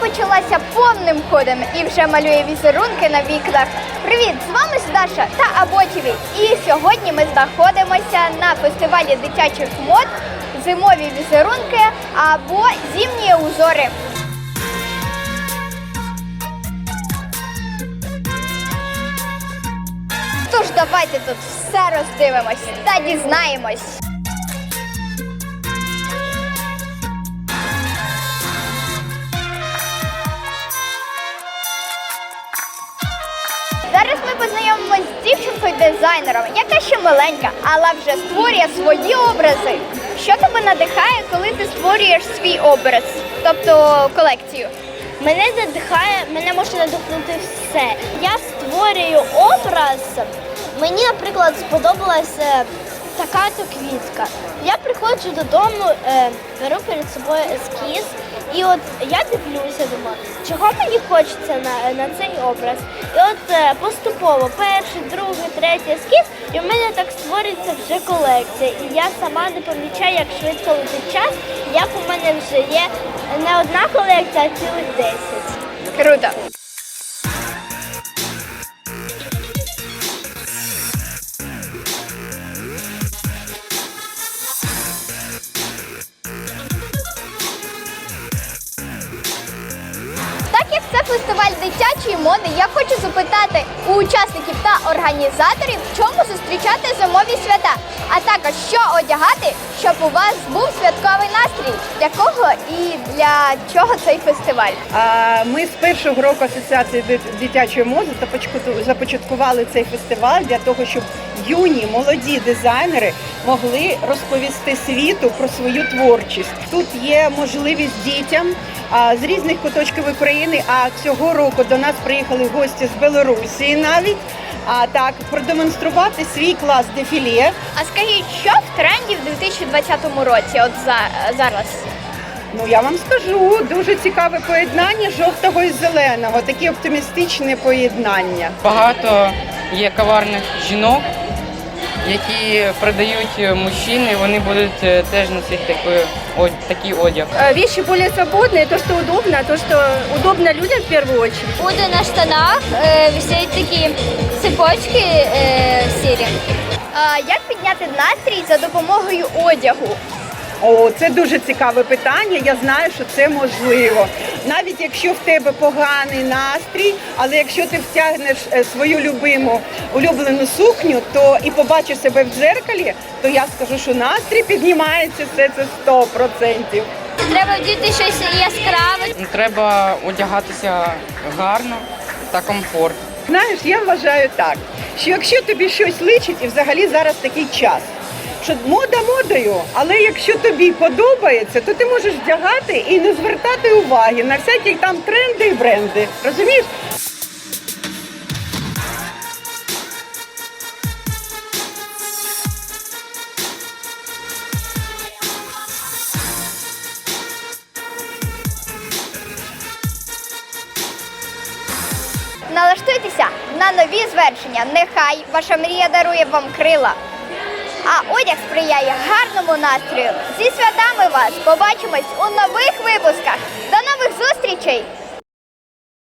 почалася повним ходом і вже малює візерунки на вікнах. Привіт! З вами Даша та Аботіві. І сьогодні ми знаходимося на фестивалі дитячих мод Зимові візерунки або зимні узори. Тож давайте тут все роздивимось та дізнаємось. Ми з дівчинкою-дизайнером, яка ще маленька, але вже створює свої образи. Що тебе надихає, коли ти створюєш свій образ, тобто колекцію? Мене надихає, мене може надихнути все. Я створюю образ. Мені, наприклад, сподобалася така то квітка. Я приходжу додому, е, беру перед собою ескіз, і от я дивлюся, думаю, чого мені хочеться на, на цей образ. І от е, поступово перший, другий, третій ескіз, і в мене так створюється вже колекція. І я сама не помічаю, як швидко летить час, як у мене вже є не одна колекція, а цілих 10. Круто. Це фестиваль дитячої моди, я хочу запитати у учасників та організаторів, чому зустрічати зимові свята, а також що одягати, щоб у вас був святковий настрій. Для кого і для чого цей фестиваль? А Ми з першого року асоціації дитячої моди започатку- започаткували цей фестиваль для того, щоб юні молоді дизайнери могли розповісти світу про свою творчість. Тут є можливість дітям з різних куточків України. А цього року до нас приїхали гості з Білорусі навіть. А так продемонструвати свій клас дефіле. А скажіть, що в тренді в 2020 році? От за, зараз? Ну я вам скажу, дуже цікаве поєднання жовтого і зеленого, таке оптимістичне поєднання. Багато є коварних жінок, які продають мужчини, вони будуть е, теж носити такий, од- такий одяг. Э, Вещи более свободные, то, что удобно, то, что удобно людям в первую очередь. Буде на штанах е, висять такі цепочки е, сірі. А, як підняти настрій за допомогою одягу? О, це дуже цікаве питання. Я знаю, що це можливо. Навіть якщо в тебе поганий настрій, але якщо ти втягнеш е, свою любиму улюблену сукню, то і побачиш себе в дзеркалі, то я скажу, що настрій піднімається все це 100%. Треба вдіти щось яскраве. Ну, Треба одягатися гарно та комфортно. Знаєш, я вважаю так, що якщо тобі щось личить, і взагалі зараз такий час. Що мода модою, але якщо тобі подобається, то ти можеш вдягати і не звертати уваги на всякі там тренди і бренди. Розумієш? Налаштуйтеся на нові звершення. Нехай ваша мрія дарує вам крила. А одяг сприяє гарному настрою. Зі святами вас побачимось у нових випусках. До нових зустрічей!